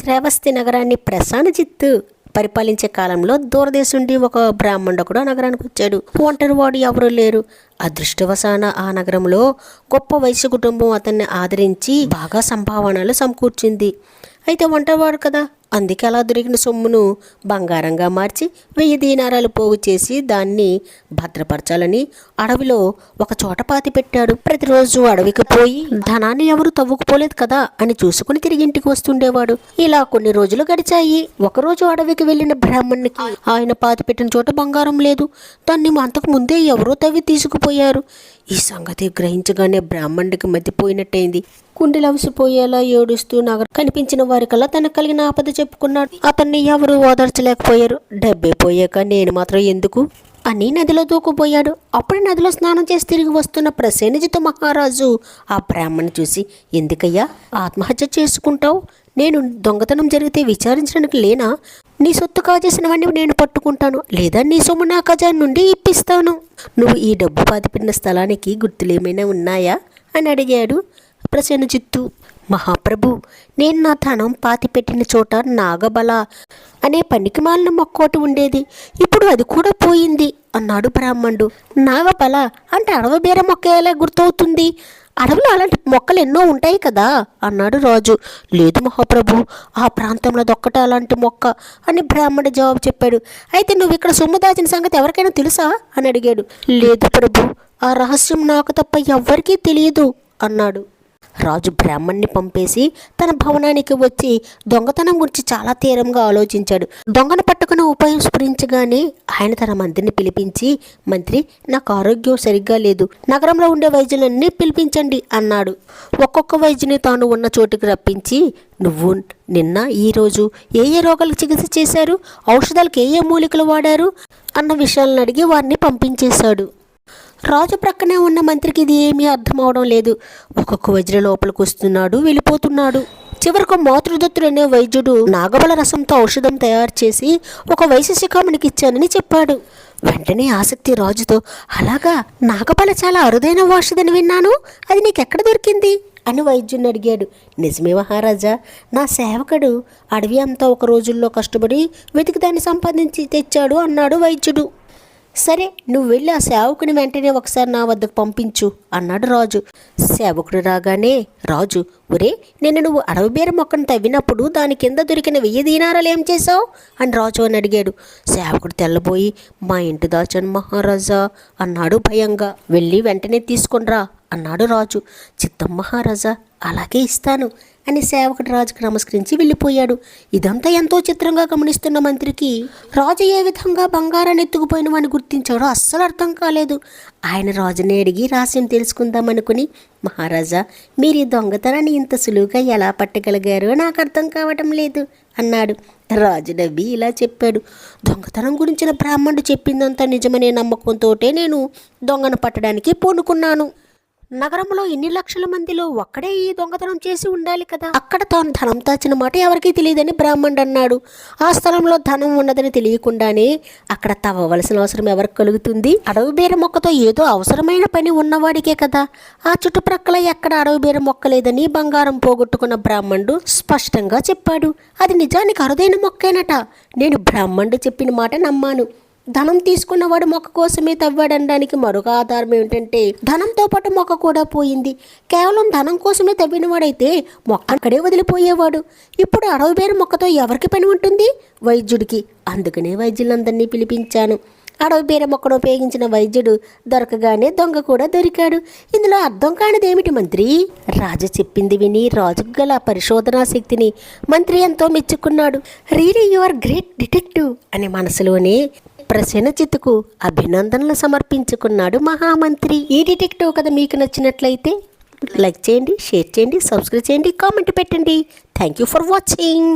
శ్రేవస్తి నగరాన్ని ప్రశాంతజిత్తు పరిపాలించే కాలంలో దూరదేశంండి ఒక బ్రాహ్మణుడు కూడా నగరానికి వచ్చాడు. ఒంటరివాడు ఎవరూ లేరు. అదృష్టవశాన ఆ నగరంలో గొప్ప వయసు కుటుంబం అతన్ని ఆదరించి బాగా సంభావనలు సమకూర్చింది. అయితే ఒంటరివాడు కదా? అందుకే అలా దొరికిన సొమ్మును బంగారంగా మార్చి వెయ్యి దీనారాలు పోగు చేసి దాన్ని భద్రపరచాలని అడవిలో ఒక చోట పాతి పెట్టాడు. ప్రతిరోజు అడవికి పోయి ధనాన్ని ఎవరు తవ్వుకుపోలేదు కదా అని చూసుకుని తిరిగి ఇంటికి వస్తుండేవాడు. ఇలా కొన్ని రోజులు గడిచాయి. ఒకరోజు అడవికి వెళ్ళిన బ్రాహ్మణునికి ఆయన పాతి పెట్టిన చోట బంగారం లేదు. దాన్ని అంతకు ముందే ఎవరో తవ్వి తీసుకుపోయారు. ఈ సంగతి గ్రహించగానే బ్రాహ్మణుడికి మతిపోయినట్టయింది. కుండెలవసిపోయేలా ఏడుస్తూ నగర కనిపించిన వారికల్లా తనకు కలిగిన ఆపద చెప్పుకున్నాడు. అతన్ని ఎవరు ఓదార్చలేకపోయారు. డబ్బే పోయాక నేను మాత్రం ఎందుకు? అని నదిలో దూకుపోయాడు అప్పుడే నదిలో స్నానం చేసి తిరిగి వస్తున్న ప్రసేనజిత మహారాజు ఆ బ్రాహ్మణ్ చూసి ఎందుకయ్యా? ఆత్మహత్య చేసుకుంటావు? నేను దొంగతనం జరిగితే విచారించడానికి లేనా? నీ సొత్తు కాజేసినవన్నీ నేను పట్టుకుంటాను. లేదా నీ సొమ్ము నా ఖజా నుండి ఇప్పిస్తాను. నువ్వు ఈ డబ్బు పాతిపెట్టిన స్థలానికి గుర్తులేమైనా ఉన్నాయా? అని అడిగాడు ప్రసేనజిత్తు. మహాప్రభు నేను నా ధనం పాతిపెట్టిన చోట నాగబల అనే పనికిమాలిన మొక్కోటి ఉండేది. ఇప్పుడు అది కూడా పోయింది అన్నాడు బ్రాహ్మణుడు. నాగబల అంటే అడవి బీర మొక్క ఎలా గుర్తవుతుంది? అడవిలో అలాంటి మొక్కలు ఎన్నో ఉంటాయి కదా అన్నాడు రాజు. లేదు మహాప్రభు ఆ ప్రాంతంలో దొక్కట అలాంటి మొక్క అని బ్రాహ్మణుడు జవాబు చెప్పాడు. అయితే నువ్వు ఇక్కడ సొమ్ము దాచిన సంగతి ఎవరికైనా తెలుసా? అని అడిగాడు. లేదు ప్రభు ఆ రహస్యం నాకు తప్ప ఎవ్వరికీ తెలియదు అన్నాడు. రాజు బ్రాహ్మణ్ణి పంపేసి తన భవనానికి వచ్చి దొంగతనం గురించి చాలా తీరంగా ఆలోచించాడు. దొంగను పట్టుకున్న ఉపాయం స్ఫురించగానే ఆయన తన మంత్రిని పిలిపించి మంత్రి నాకు ఆరోగ్యం సరిగ్గా లేదు. నగరంలో ఉండే వైద్యులన్నీ పిలిపించండి అన్నాడు. ఒక్కొక్క వైద్యుని తాను ఉన్న చోటుకి రప్పించి నువ్వు నిన్న ఈరోజు ఏ ఏ రోగాలకు చికిత్స చేశారు? ఔషధాలకు ఏ ఏ మూలికలు వాడారు? అన్న విషయాలను అడిగి వారిని పంపించేశాడు. రాజు ప్రక్కనే ఉన్న మంత్రికి ఇది ఏమీ అర్థం అవడం లేదు. ఒక్కొక్క వజ్ర లోపలికి వస్తున్నాడు వెళ్ళిపోతున్నాడు. చివరకు మాతృదత్తుడు అనే వైద్యుడు నాగబల రసంతో ఔషధం తయారు చేసి ఒక వైశిష్యకామునికి ఇచ్చానని చెప్పాడు. వెంటనే ఆసక్తి రాజుతో అలాగా నాగబల చాలా అరుదైన ఔషధని విన్నాను. అది నీకెక్కడ దొరికింది? అని వైద్యుని అడిగాడు. నిజమే మహారాజా నా సేవకుడు అడవి అంతా ఒక రోజుల్లో కష్టపడి వెతికి దాన్ని సంపాదించి తెచ్చాడు అన్నాడు వైద్యుడు. సరే నువ్వు వెళ్ళి ఆ సేవకుని వెంటనే ఒకసారి నా వద్దకు పంపించు అన్నాడు రాజు. సేవకుడు రాగానే రాజు ఒరే నిన్న నువ్వు అడవిబేర మొక్కను తవ్వినప్పుడు దాని కింద దొరికిన వెయ్యి దీనారాలు ఏం చేశావు? అని రాజు అని అడిగాడు. సేవకుడు తెల్లబోయి మా ఇంటి దాచాను మహారాజా అన్నాడు భయంగా. వెళ్ళి వెంటనే తీసుకునిరా అన్నాడు రాజు. చిత్తం మహారాజా అలాగే ఇస్తాను అని సేవకుడు రాజుకు నమస్కరించి వెళ్ళిపోయాడు. ఇదంతా ఎంతో చిత్రంగా గమనిస్తున్న మంత్రికి రాజు ఏ విధంగా బంగారాన్ని ఎత్తుకుపోయిన వాడిని గుర్తించాడో అస్సలు అర్థం కాలేదు. ఆయన రాజుని అడిగి రహస్యం తెలుసుకుందామనుకుని మహారాజా మీరు ఈ దొంగతనాన్ని ఇంత సులువుగా ఎలా పట్టగలిగారో నాకు అర్థం కావటం లేదు అన్నాడు. రాజు నవ్వి ఇలా చెప్పాడు దొంగతనం గురించిన బ్రాహ్మణుడు చెప్పిందంతా నిజమనే నమ్మకంతోటే నేను దొంగను పట్టడానికి పూనుకున్నాను. నగరంలో ఎన్ని లక్షల మందిలో ఒక్కడే ఈ దొంగతనం చేసి ఉండాలి కదా? అక్కడ తాను ధనం దాచిన మాట ఎవరికీ తెలియదని బ్రాహ్మణుడు అన్నాడు. ఆ స్థలంలో ధనం ఉన్నదని తెలియకుండానే అక్కడ తవ్వవలసిన అవసరం ఎవరికి కలుగుతుంది? అడవి బీర మొక్కతో ఏదో అవసరమైన పని ఉన్నవాడికే కదా. ఆ చుట్టుప్రక్కల ఎక్కడ అడవి బీర మొక్క లేదని బంగారం పోగొట్టుకున్న బ్రాహ్మణుడు స్పష్టంగా చెప్పాడు. అది నిజానికి అరుదైన మొక్కేనట. నేను బ్రాహ్మణుడు చెప్పిన మాట నమ్మాను. ధనం తీసుకున్నవాడు మొక్క కోసమే తవ్వాడనడానికి మరొక ఆధారం ఏమిటంటే ధనంతో పాటు మొక్క కూడా పోయింది. కేవలం ధనం కోసమే తవ్వినవాడైతే మొక్క అక్కడే వదిలిపోయేవాడు. ఇప్పుడు అడవి పేరు మొక్కతో ఎవరికి పని ఉంటుంది? వైద్యుడికి. అందుకనే వైద్యులందరినీ పిలిపించాను. అడవి బీర మొక్కను ఉపయోగించిన వైద్యుడు దొరకగానే దొంగ కూడా దొరికాడు. ఇందులో అర్థం కానిదేమిటి మంత్రి? రాజు చెప్పింది విని రాజుకు గల పరిశోధనా శక్తిని మంత్రి ఎంతో మెచ్చుకున్నాడు. రీడీ యువర్ గ్రేట్ డిటెక్టివ్ అనే మనసులోనే ప్రసన్నచిత్తుకు అభినందనలు సమర్పించుకున్నాడు మహామంత్రి. ఈ డిటెక్టివ్ కథ మీకు నచ్చినట్లయితే లైక్ చేయండి షేర్ చేయండి సబ్స్క్రైబ్ చేయండి కామెంట్ పెట్టండి. Thank you for watching